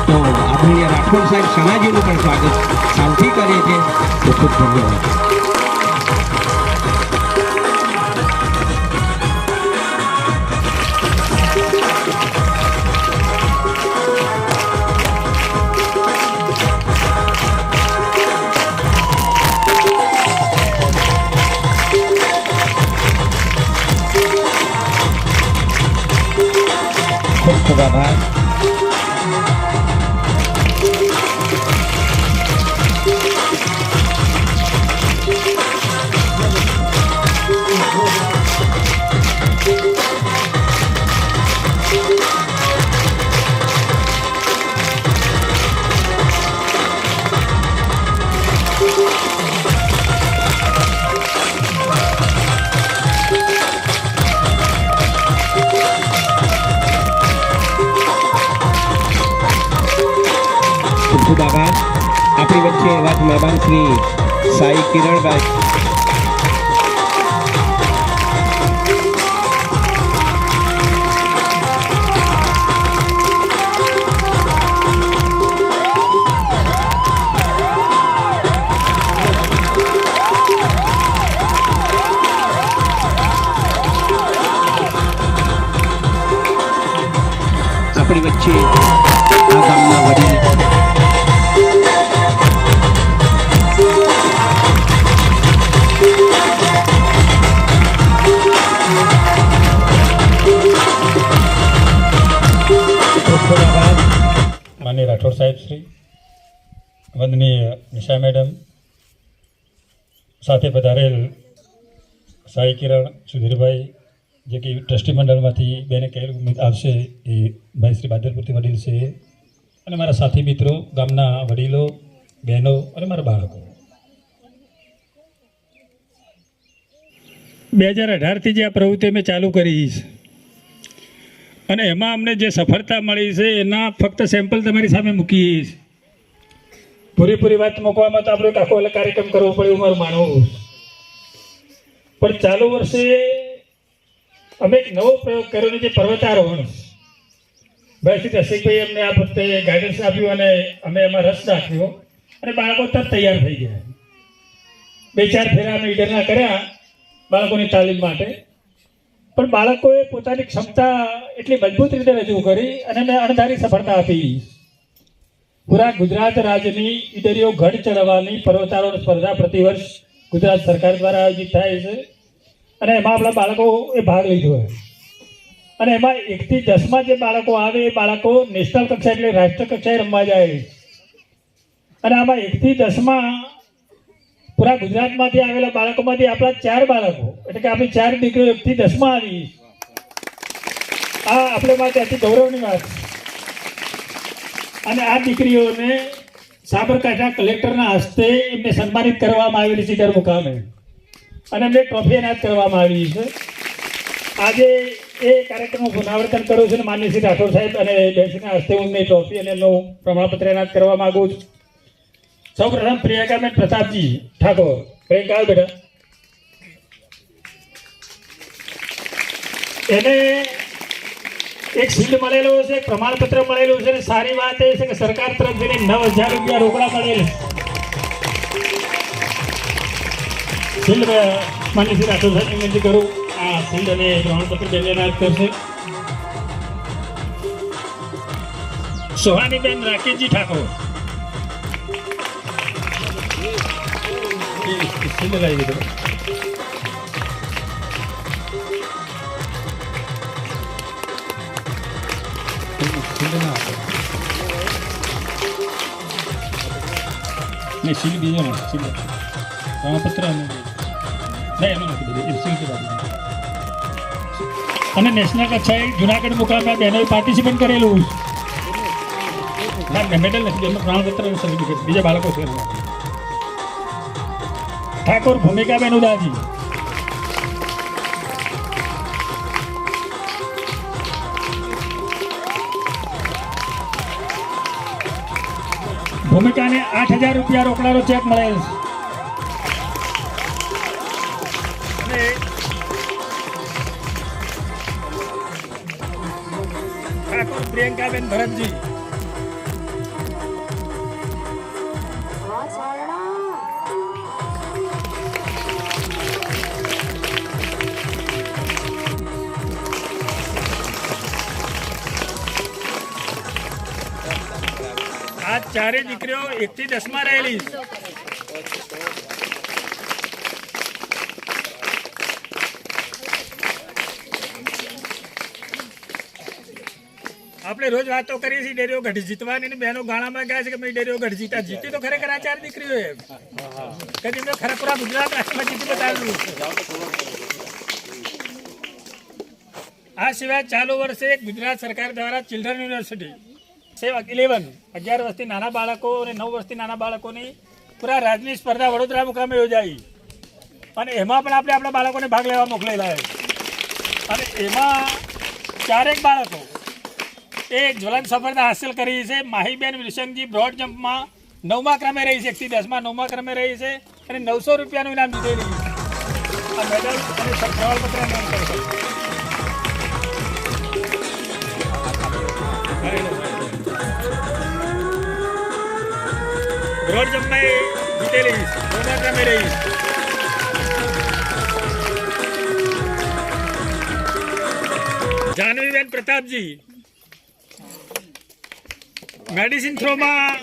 સ્વાગત કર્યું તો આદરણીય રાઠોડ સાહેબ સમાજીનું પણ સ્વાગત સાલથી કરે છે. તો ખૂબ ધન્યવાદ. ખૂબ ખૂબ આભાર. ખૂબ ખૂબ આભાર. આપણી વચ્ચે એવા જ મહેમાન શ્રી સાઈ કિરણભાઈ. આપણી વચ્ચે આ ગામના વડીલ રાઠોડ સાહેબ શ્રી, વંદનીય નિશા મેડમ, સાથે પધારેલ સાઈ કિરણ સુધીરભાઈ, જે કે ટ્રસ્ટી મંડળમાંથી બેને કહેલ આવશે એ ભાઈ શ્રી બાદરપુરથી વડીલ છે, અને મારા સાથી મિત્રો, ગામના વડીલો, બહેનો અને મારા બાળકો. બે હજાર અઢારથી જે આ પ્રવૃત્તિ મેં ચાલુ કરી છે અને એમાં અમને જે સફળતા મળી છે, એના ફક્ત સેમ્પલ તમારી સામે મૂકીએ છીએ. પૂરેપૂરી વાત મૂકવામાં તો આપણે આખો અલગ કાર્યક્રમ કરવો પડે એવું મારું માનવું પણ ચાલુ વર્ષે અમે એક નવો પ્રયોગ કર્યો જે પર્વતારોહણ. ભાઈ શ્રી રસિકભાઈ અમને આ પ્રત્યે ગાઈડન્સ આપ્યું અને અમે એમાં રસ રાખ્યો. અને બાળકો તરત તૈયાર થઈ ગયા. બે ચાર ફેરા અમે ઈડરના કર્યા બાળકોની તાલીમ માટે. પણ બાળકોએ પોતાની ક્ષમતા એટલી મજબૂત રીતે રજૂ કરી અને મેં અણધારી સફળતા આપી. પૂરા ગુજરાત રાજ્યની ઈડરીઓ ગઢ ચડવાની પર્વતારોહણ સ્પર્ધા પ્રતિવર્ષ ગુજરાત સરકાર દ્વારા આયોજિત થાય છે અને એમાં આપણા બાળકોએ ભાગ લીધો અને એમાં એકથી દસમાં જે બાળકો આવે એ બાળકો નેશનલ કક્ષાએ એટલે રાષ્ટ્ર કક્ષાએ રમવા જાય. અને આમાં એકથી દસમાં પૂરા ગુજરાતમાંથી આવેલા બાળકોમાંથી આપણા ચાર બાળકો, એટલે કે આપણી ચાર દીકરીઓ એકથી દસમાં આવી આ આપણે માટે અતિ ગૌરવની વાત અને આ દીકરીઓને સાબરકાંઠા કલેક્ટરના હસ્તે એમને સન્માનિત કરવામાં આવેલી છે દર મુકામે. અને એમને ટ્રોફી એનાયત કરવામાં આવી છે. આજે એ કાર્યક્રમનું પુનરાવર્તન કરું છું અને માન્ય શ્રી રાઠોડ સાહેબ અને બેસીના હસ્તે હું એમને ટ્રોફી અને એમનું પ્રમાણપત્ર એનાયત કરવા માગું છું. સૌ પ્રથમ પ્રિયંકાબેન પ્રતાપજી ઠાકોર. પ્રિયંકા આવો બેટા. એને એક શીલ્ડ મળેલો છે પ્રમાણપત્ર મળેલું છે સારી વાત એ છે કે સરકાર તરફથી નવ હજાર રૂપિયા રોકડા મળેલ. શીલ્ડ માન્ય શ્રી કરું, આ શીલ્ડ અને પ્રમાણપત્ર એનાયત કરશે. રાકેશજી ઠાકોર. લાવી દીધો ના બીજો શીલ્ડ પ્રમાણપત્ર અને નહીં એમાં નથી દીધું નેશનલ કક્ષાએ જુનાગઢ મુકામમાં બહેનોએ પાર્ટિસિપેટ કરેલું ના મેડલ નથી એમનું પ્રમાણપત્ર અને બીજા બાળકો છે એમના. ઠાકોર ભૂમિકાબેન ઉદાજી ભૂમિકાને આઠ હજાર રૂપિયા રોકડાનો ચેક મળેલ પ્રિયંકાબેન ભરતજી. ચારે દીકરીઓ એકથી દસમાં રહેલી. આપણે રોજ વાતો કરીએ છીએ, ડેરીઓ ગઢ જીતવાની બહેનો ગાણામાં ગયા છે કે મેં ડેરીઓ ગઢ જીતા. જીતી તો ખરેખર આ ચાર દીકરીઓ એમ. કદી મેં ખરા પૂરા ગુજરાત રાષ્ટ્રમાં જીતી બતાવ્યું આ સિવાય ચાલુ વર્ષે ગુજરાત સરકાર દ્વારા ચિલ્ડ્રન યુનિવર્સિટી સેવા ઇલેવન અગિયાર વર્ષથી નાના બાળકો અને નવ વર્ષથી નાના બાળકોની પૂરા રાજ્યની સ્પર્ધા વડોદરા મુકામે યોજાઈ. અને એમાં પણ આપણે આપણા બાળકોને ભાગ લેવા મોકલેલા અને એમાં ચારેક બાળકો એ જ્વલંત સફળતા હાંસલ કરી છે. માહીબેન વિલસંગજી બ્રોડ જમ્પમાં નવમા ક્રમે રહી છે, એકથી દસમાં નવમા ક્રમે રહી છે. અને નવસો રૂપિયાનું ઇનામ જીતેલી છે. આ મેડલ અને પ્રમાણપત્ર એનાયત કરે છે બ્રોડ જમ્પમાં એ જીતેલી છે નવમા રહી જાનવીબેન પ્રતાપજી મેડિસિન થ્રોમાં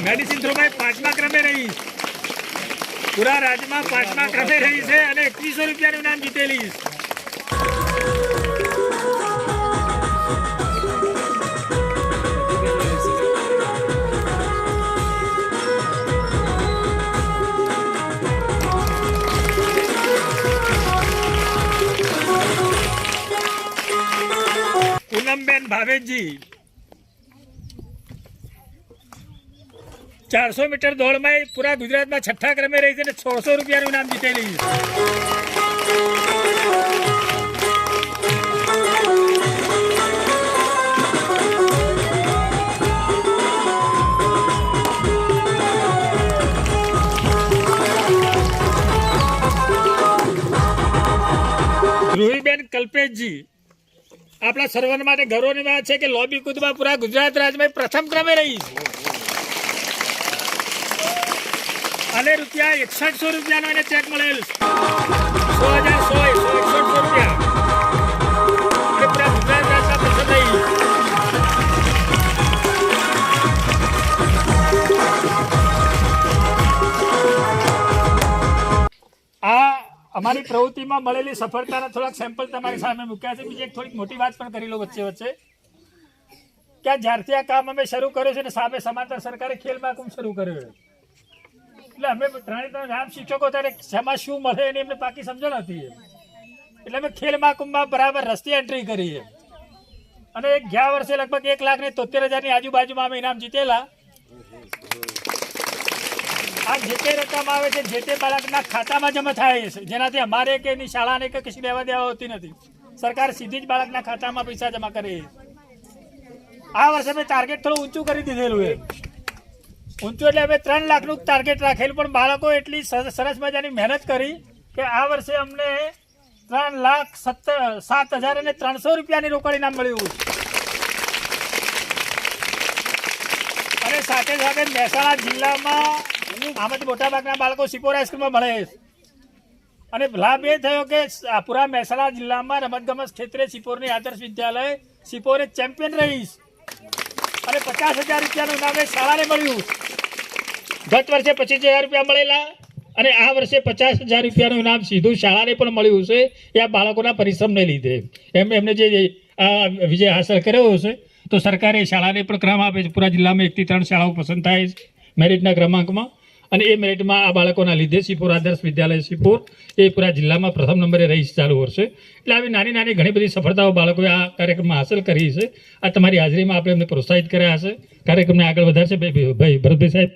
મેડિસિન થ્રોમાં પાંચમા ક્રમે રહી. પૂરા રાજ્યમાં પાંચમા ક્રમે રહી છે અને એકવીસો રૂપિયાનું નામ જીતેલી. પૂનમબેન ભાવેશજી ચારસો મીટર દોડમાં પૂરા ગુજરાતમાં છઠ્ઠા ક્રમે રહી છે અને સોળસો રૂપિયાનું ઇનામ જીતેલી છે. રૂહીબેન કલ્પેશજી આપણા સર્વન માટે ગૌરવની વાત છે કે લોબી કુદમાં પૂરા ગુજરાત રાજ્યમાં પ્રથમ ક્રમે રહી અને રૂપિયા એકસઠસો રૂપિયાનો એને ચેક મળેલ સો હજાર સો સો એકસઠસો રૂપિયા. અમારી પ્રવૃત્તિમાં મળેલી સફળતાના થોડાક સેમ્પલ તમારી સામે મૂક્યા છે. બીજી એક થોડીક મોટી વાત પણ કરી લો વચ્ચે વચ્ચે. કે જ્યારથી આ કામ અમે શરૂ કર્યું છે ને સામે સમાંતર સરકારે ખેલ મહાકુંભ શરૂ કર્યો એટલે અમે ત્રણે ત્રણ ગામ શિક્ષકો ત્યારે શેમાં શું મળે એની એમને પાકી સમજણ હતી એટલે અમે ખેલ મહાકુંભમાં બરાબર રસ્તી એન્ટ્રી કરી અને ગયા વર્ષે લગભગ એક લાખ ને તોતેર હજારની આજુબાજુમાં અમે ઇનામ જીતેલા. આ જે તે રકમ આવે છે, જે તે બાળકના ખાતામાં જમા થાય છે, જેનાથી અમારે કે શાળાને કે કશી લેવા દેવા હોતી નથી. સરકાર સીધી જ બાળકના ખાતામાં પૈસા જમા કરે આ વર્ષે મેં ટાર્ગેટ થોડું ઊંચું કરી દીધેલું છે. ઊંચું એટલે અમે ત્રણ લાખનું ટાર્ગેટ રાખેલું, પણ બાળકો એટલી સર- સરસ મજાની મહેનત કરી કે આ વર્ષે અમને ત્રણ લાખ સત્તર, સાત હજાર અને ત્રણસો રૂપિયાની રોકડ ઇનામ મળ્યું અને સાથે સાથે મહેસાણા જિલ્લામાં આમાંથી મોટાભાગના બાળકો સિપોર હાઈસ્કૂલમાં ભણે છે. અને લાભ એ થયો કે પૂરા મહેસાણા જિલ્લામાં રમતગમત ક્ષેત્રે સિપોરની આદર્શ વિદ્યાલય સિપોરે ચેમ્પિયન રહીશ અને પચાસ હજાર રૂપિયાનું નામે શાળાને મળ્યું. ગત વર્ષે પચીસ હજાર રૂપિયા મળેલા અને આ વર્ષે પચાસ હજાર રૂપિયાનું ઇનામ સીધું શાળાને પણ મળ્યું છે. એ આ બાળકોના પરિશ્રમને લીધે. એમ એમને જે આ વિજય હાંસલ કર્યો છે તો સરકારે શાળાને પણ ક્રમ આપે છે. પૂરા જિલ્લામાં એકથી ત્રણ શાળાઓ પસંદ થાય છે. મેરિટના ક્રમાંકમાં. અને એ મેરિટમાં આ બાળકોના લીધે સિપોર આદર્શ વિદ્યાલય સિપોર એ પૂરા જિલ્લામાં પ્રથમ નંબરે રહી ચાલુ વર્ષે એટલે આવી નાની નાની ઘણી બધી સફળતાઓ બાળકોએ આ કાર્યક્રમમાં હાંસલ કરી છે. આ તમારી હાજરીમાં આપણે એમને પ્રોત્સાહિત કર્યા હશે. કાર્યક્રમને આગળ વધારશે. ભાઈ ભાઈ, ભરતભાઈ સાહેબ.